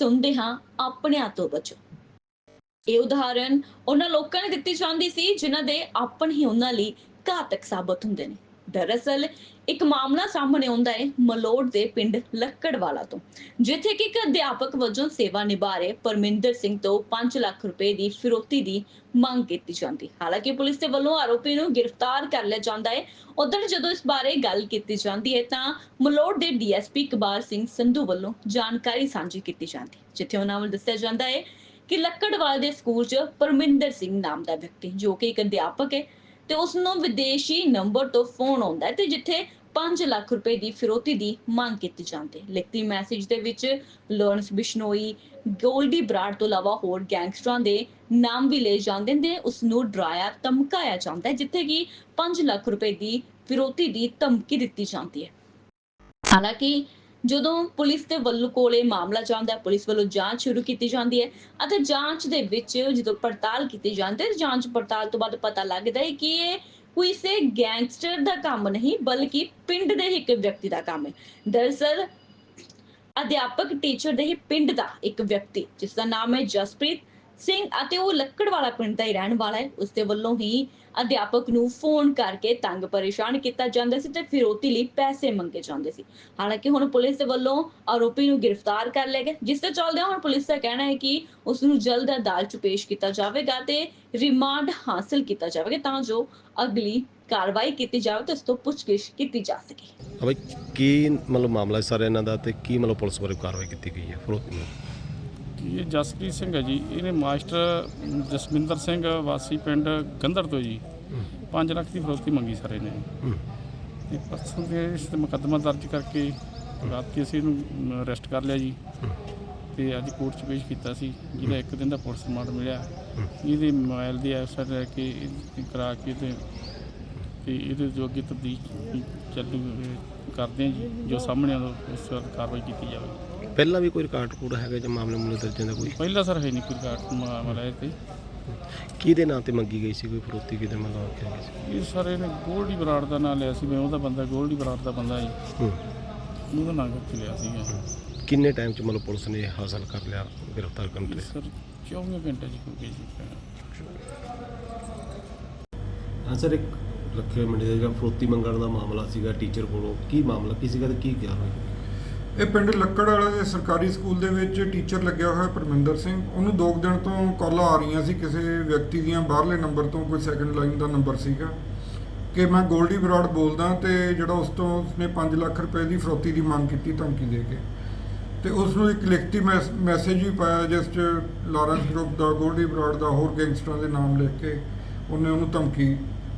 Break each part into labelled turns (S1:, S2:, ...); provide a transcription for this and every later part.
S1: ਸੁਣਦੇ ਹਾਂ ਆਪਣਿਆਂ ਤੋਂ ਬਚੋ ਇਹ ਉਦਾਹਰਨ ਉਹਨਾਂ ਲੋਕਾਂ ਨੇ ਦਿੱਤੀ ਜਾਂਦੀ ਸੀ ਜਿਨ੍ਹਾਂ ਦੇ ਆਪਣ ਹੀ ਉਹਨਾਂ ਲਈ ਘਾਤਕ ਸਾਬਤ ਹੁੰਦੇ ਨੇ। ਦਰਅਸਲ ਇੱਕ ਮਾਮਲਾ ਸਾਹਮਣੇ ਆਉਂਦਾ ਹੈ ਮਲੋੜ ਦੇ ਪਿੰਡ ਲੱਕੜਵਾਲਾ ਤੋਂ, ਜਿੱਥੇ ਕਿ ਇੱਕ ਅਧਿਆਪਕ ਵਜੋਂ ਸੇਵਾ ਨਿਭਾ ਰਹੇ ਪਰਮਿੰਦਰ ਸਿੰਘ ਤੋਂ 5 ਲੱਖ ਰੁਪਏ ਦੀ ਫਿਰੌਤੀ ਦੀ ਮੰਗ ਕੀਤੀ ਜਾਂਦੀ। ਹਾਲਾਂਕਿ ਪੁਲਿਸ ਦੇ ਵੱਲੋਂ ਆਰੋਪੀ ਨੂੰ ਗ੍ਰਿਫਤਾਰ ਕਰ ਲਿਆ ਜਾਂਦਾ ਹੈ। ਉਧਰ ਜਦੋਂ ਇਸ ਬਾਰੇ ਗੱਲ ਕੀਤੀ ਜਾਂਦੀ ਹੈ ਤਾਂ ਮਲੋੜ ਦੇ ਡੀਐਸਪੀ ਇਕਬਾਲ ਸਿੰਘ ਸੰਧੂ ਵੱਲੋਂ ਜਾਣਕਾਰੀ ਸਾਂਝੀ ਕੀਤੀ ਜਾਂਦੀ, ਜਿੱਥੇ ਉਹਨਾਂ ਵੱਲ ਦੱਸਿਆ ਜਾਂਦਾ ਹੈ ਕਿ ਲੱਕੜਵਾਲ ਦੇ ਸਕੂਲ 'ਚ ਪਰਮਿੰਦਰ ਸਿੰਘ ਨਾਮ ਦਾ ਵਿਅਕਤੀ, ਜੋ ਕਿ ਇੱਕ ਅਧਿਆਪਕ ਹੈ ਤੇ ਉਸ ਨੂੰ ਵਿਦੇਸ਼ੀ ਨੰਬਰ ਤੋਂ ਫੋਨ ਆਉਂਦਾ ਹੈ ਤੇ ਜਿੱਥੇ 5 ਲੱਖ ਰੁਪਏ ਦੀ ਫਿਰੌਤੀ ਦੀ ਮੰਗ ਕੀਤੀ ਜਾਂਦੀ ਹੈ। ਲਿਖਤੀ ਮੈਸੇਜ ਦੇ ਵਿੱਚ ਲਾਰੈਂਸ ਬਿਸ਼ਨੋਈ, ਗੋਲਡੀ ਬਰਾਡ ਤੋਂ ਇਲਾਵਾ ਹੋਰ ਗੈਂਗਸਟਰਾਂ ਦੇ ਨਾਮ ਵੀ ਲਏ ਜਾਂਦੇ ਨੇ। ਉਸ ਨੂੰ ਡਰਾਇਆ, ਧਮਕਾਇਆ ਜਾਂਦਾ ਹੈ, ਜਿੱਥੇ ਕਿ 5 ਲੱਖ ਰੁਪਏ ਦੀ ਫਿਰੋਤੀ ਦੀ ਧਮਕੀ ਦਿੱਤੀ ਜਾਂਦੀ ਹੈ। ਹਾਲਾਂਕਿ ਜਦੋਂ ਪੁਲਿਸ ਦੇ ਵੱਲੋਂ ਕੋਲੇ ਮਾਮਲਾ ਜਾਂਦਾ ਹੈ, ਪੁਲਿਸ ਵੱਲੋਂ ਜਾਂਚ ਸ਼ੁਰੂ ਕੀਤੀ ਜਾਂਦੀ ਹੈ। ਅਤੇ ਜਾਂਚ ਦੇ ਵਿੱਚ ਜਦੋਂ ਪੜਤਾਲ ਕੀਤੀ ਜਾਂਦੀ ਹੈ ਜਾਂਚ ਪੜਤਾਲ ਤੋਂ ਬਾਅਦ ਪਤਾ ਲੱਗਦਾ ਹੈ ਕਿ ਇਹ ਕੋਈ ਸੇ ਗੈਂਗਸਟਰ ਦਾ ਕੰਮ ਨਹੀਂ, ਬਲਕਿ ਪਿੰਡ ਦੇ ਇੱਕ ਵਿਅਕਤੀ ਦਾ ਕੰਮ ਹੈ। ਦਰਅਸਲ, ਅਧਿਆਪਕ, ਟੀਚਰ ਦੇ ਹੀ ਪਿੰਡ ਦਾ ਇੱਕ ਵਿਅਕਤੀ, ਜਿਸ ਦਾ ਨਾਮ ਹੈ ਜਸਪ੍ਰੀਤ ਸਿੰਘ ਅਤੇ ਉਹ ਲੱਕੜਵਾਲਾ ਪਿੰਡ ਦਾ ਹੀ ਰਹਿਣ ਵਾਲਾ ਹੈ। ਉਸ ਦੇ ਵੱਲੋਂ ਹੀ ਅਧਿਆਪਕ ਨੂੰ ਫੋਨ ਕਰਕੇ ਤੰਗ ਪਰੇਸ਼ਾਨ ਕੀਤਾ ਜਾਂਦਾ ਸੀ ਤੇ ਫਿਰੌਤੀ ਲਈ ਪੈਸੇ ਮੰਗੇ ਜਾਂਦੇ ਸੀ। ਹਾਲਾਂਕਿ ਹੁਣ ਪੁਲਿਸ ਦੇ ਵੱਲੋਂ ਆਰੋਪੀ ਨੂੰ ਗ੍ਰਿਫਤਾਰ ਕਰ ਲਿਆ ਗਿਆ, ਜਿਸ ਦੇ ਚੱਲਦੇ ਹੁਣ ਪੁਲਿਸ ਦਾ ਕਹਿਣਾ ਹੈ ਕਿ ਉਸ ਨੂੰ ਜਲਦ ਅਦਾਲਤ 'ਚ ਪੇਸ਼ ਕੀਤਾ ਜਾਵੇਗਾ ਤੇ ਰਿਮਾਂਡ ਹਾਸਲ ਕੀਤਾ ਜਾਵੇਗਾ ਤਾਂ ਜੋ ਅਗਲੀ ਕਾਰਵਾਈ ਕੀਤੀ ਜਾਵੇ ਤੇ ਉਸ ਤੋਂ ਪੁੱਛਗਿੱਛ ਕੀਤੀ ਜਾ ਸਕੇ।
S2: ਹਾਂ ਕੀ ਮਤਲਬ ਮਾਮਲਾ ਸਰ ਇਹਨਾਂ ਦਾ ਤੇ ਕੀ ਮਤਲਬ ਪੁਲਿਸ ਵੱਲੋਂ ਕਾਰਵਾਈ ਕੀਤੀ ਗਈ ਹੈ ਫਰੋਤੀ ਨੂੰ?
S3: ਇਹ ਜਸਪ੍ਰੀਤ ਸਿੰਘ ਹੈ ਜੀ? ਇਹਨੇ ਮਾਸਟਰ ਜਸਮਿੰਦਰ ਸਿੰਘ ਵਾਸੀ ਪਿੰਡ ਗੰਧਰ ਤੋਂ ਜੀ। 5 ਲੱਖ ਦੀ ਫਰੋਤੀ ਮੰਗੀ ਸਰ ਇਹਨੇ।
S2: ਹੂੰ।
S3: ਤੇ ਪਰਸੋਂ ਦੇ ਇਸ ਤੇ ਮੁਕੱਦਮਾ ਦਰਜ ਕਰਕੇ ਰਾਤੀ ਅਸੀਂ ਇਹਨੂੰ ਅਰੈਸਟ ਕਰ ਲਿਆ ਜੀ। ਤੇ ਅੱਜ ਕੋਰਟ 'ਚ ਪੇਸ਼ ਕੀਤਾ ਸੀ ਜਿਹਦਾ ਇੱਕ ਦਿਨ ਦਾ ਪੁਲਿਸ ਰਿਮਾਂਡ ਮਿਲਿਆ। ਇਹਦੇ ਮੋਬਾਈਲ ਦੀ ਐਫਸਰ ਲੈ ਕੇ ਇਹ ਕਰਾ ਕੇ ਤੇ ਤੇ ਇਹਦੇ ਜੋ ਅੱਗੇ ਤਬਦੀਲ ਚੱਲੂ ਕਰਦੇ ਹਾਂ ਜੀ ਜੋ ਸਾਹਮਣੇ ਆਉਂਦਾ ਉਸ ਤੋਂ ਕਾਰਵਾਈ ਕੀਤੀ ਜਾਵੇ।
S2: ਪਹਿਲਾਂ ਵੀ ਕੋਈ ਰਿਕਾਰਡ ਕੋਡ ਹੈਗਾ ਜਾਂ ਮਾਮਲੇ ਮੁਲੇ ਦਰਜ ਦਾ ਕੋਈ?
S3: ਪਹਿਲਾ ਸਰ ਹੈ ਨਹੀਂ ਕੋਈ ਕਾਰਟ ਮਾਮਲਾ ਇਹ ਤੇ।
S2: ਕਿਹਦੇ ਨਾਂ ਤੇ ਮੰਗੀ ਗਈ ਸੀ ਕੋਈ ਫਰੋਤੀ ਕਿਹਦੇ ਮਤਲਬ ਆਖਿਆ ਗਿਆ ਸੀ?
S3: ਇਹ ਸਾਰੇ ਨੇ ਗੋਲਡੀ ਬਰਾੜ ਦਾ ਨਾਂ ਲਿਆ ਸੀ ਮੈਂ ਉਹਦਾ ਬੰਦਾ ਗੋਲਡੀ ਬਰਾੜ ਦਾ ਬੰਦਾ ਜੀ।
S2: ਹੂੰ।
S3: ਉਹਦਾ ਨਾਂ ਕਰਕੇ ਲਿਆ ਸੀਗਾ
S2: ਕਿੰਨੇ ਟਾਈਮ ਚ ਮਤਲਬ ਪੁਲਿਸ ਨੇ ਇਹ ਹਾਸਲ ਕਰ ਲਿਆ ਗ੍ਰਿਫਤਾਰ ਕਰਨ ਤੇ
S3: ਸਰ 24 ਘੰਟੇ ਚ ਹੋ ਗਈ ਜੀ।
S2: ਹਾਂ ਸਰ ਇੱਕ ਰੱਖਿਆ ਮਿੰਟ ਦਾ ਜਿਹੜਾ ਫਰੋਤੀ ਮੰਗਣ ਦਾ ਮਾਮਲਾ ਸੀਗਾ ਟੀਚਰ ਕੋਲੋਂ, ਕੀ ਮਾਮਲਾ, ਕੀ ਸੀਗਾ ਤੇ ਕੀ ਗਿਆ ਹੋਇਆ?
S4: ਇਹ ਪਿੰਡ ਲੱਕੜ ਵਾਲੇ ਦੇ ਸਰਕਾਰੀ ਸਕੂਲ ਦੇ ਵਿੱਚ ਟੀਚਰ ਲੱਗਿਆ ਹੋਇਆ ਪਰਮਿੰਦਰ ਸਿੰਘ। ਉਹਨੂੰ ਦੋ ਕੁ ਦਿਨ ਤੋਂ ਕਾਲਾਂ ਆ ਰਹੀਆਂ ਸੀ ਕਿਸੇ ਵਿਅਕਤੀ ਦੀਆਂ, ਬਾਹਰਲੇ ਨੰਬਰ ਤੋਂ ਕੋਈ ਸੈਕੰਡ ਲਾਈਨ ਦਾ ਨੰਬਰ ਸੀਗਾ। ਕਿ ਮੈਂ ਗੋਲਡੀ ਬਰਾੜ ਬੋਲਦਾ ਤੇ ਜਿਹੜਾ ਉਸ ਤੋਂ ਉਸਨੇ 5 ਲੱਖ ਰੁਪਏ ਦੀ ਫਰੋਤੀ ਦੀ ਮੰਗ ਕੀਤੀ ਧਮਕੀ ਦੇ ਕੇ। ਤੇ ਉਸ ਨੂੰ ਇੱਕ ਲਿਖਤੀ ਮੈਸ- ਮੈਸੇਜ ਵੀ ਪਾਇਆ ਜਿਸ 'ਚ ਲਾਰੈਂਸ ਗਰੁੱਪ ਦਾ, ਗੋਲਡੀ ਬਰਾੜ ਦਾ, ਹੋਰ ਗੈਂਗਸਟਰਾਂ ਦੇ ਨਾਮ ਲਿਖ ਕੇ ਉਹਨੇ ਉਹਨੂੰ ਧਮਕੀ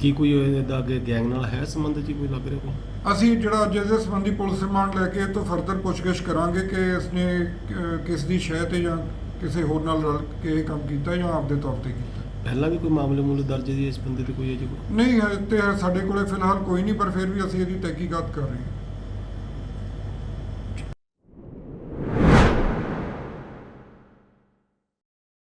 S2: ਕੀ ਕੋਈ ਇਹਦਾ ਅੱਗੇ ਗੈਂਗ ਨਾਲ ਹੈ ਸੰਬੰਧ ਜੀ ਕੋਈ ਲੱਗ ਰਿਹਾ ਕੋਈ?
S4: ਅਸੀਂ ਜਿਹੜਾ ਅੱਜ ਇਹਦੇ ਸੰਬੰਧੀ ਪੁਲਿਸ ਰਿਮਾਂਡ ਲੈ ਕੇ ਇਹ ਤੋਂ ਫਰਦਰ ਪੁੱਛਗਿੱਛ ਕਰਾਂਗੇ ਕਿ ਇਸਨੇ ਅਹ, ਕਿਸ ਦੀ ਸ਼ਹਿ ਤੇ ਜਾਂ ਕਿਸੇ ਹੋਰ ਨਾਲ ਰਲ ਕੇ ਇਹ ਕੰਮ ਕੀਤਾ ਜਾਂ ਆਪਦੇ ਤੌਰ ਤੇ ਕੀਤਾ।
S2: ਪਹਿਲਾਂ ਵੀ ਕੋਈ ਮਾਮਲੇ ਮੁਲੇ ਦਰਜ ਜੀ ਇਸ ਬੰਦੇ ਤੇ ਕੋਈ ਹੈ ਜੀ ਕੋਈ?
S4: ਨਹੀਂ ਹੈ ਤੇ ਸਾਡੇ ਕੋਲੇ ਫਿਲਹਾਲ ਕੋਈ ਨਹੀਂ ਪਰ ਫਿਰ ਵੀ ਅਸੀਂ ਇਹਦੀ ਤਹਿਕੀਕਾਤ ਕਰ ਰਹੇ ਹਾਂ।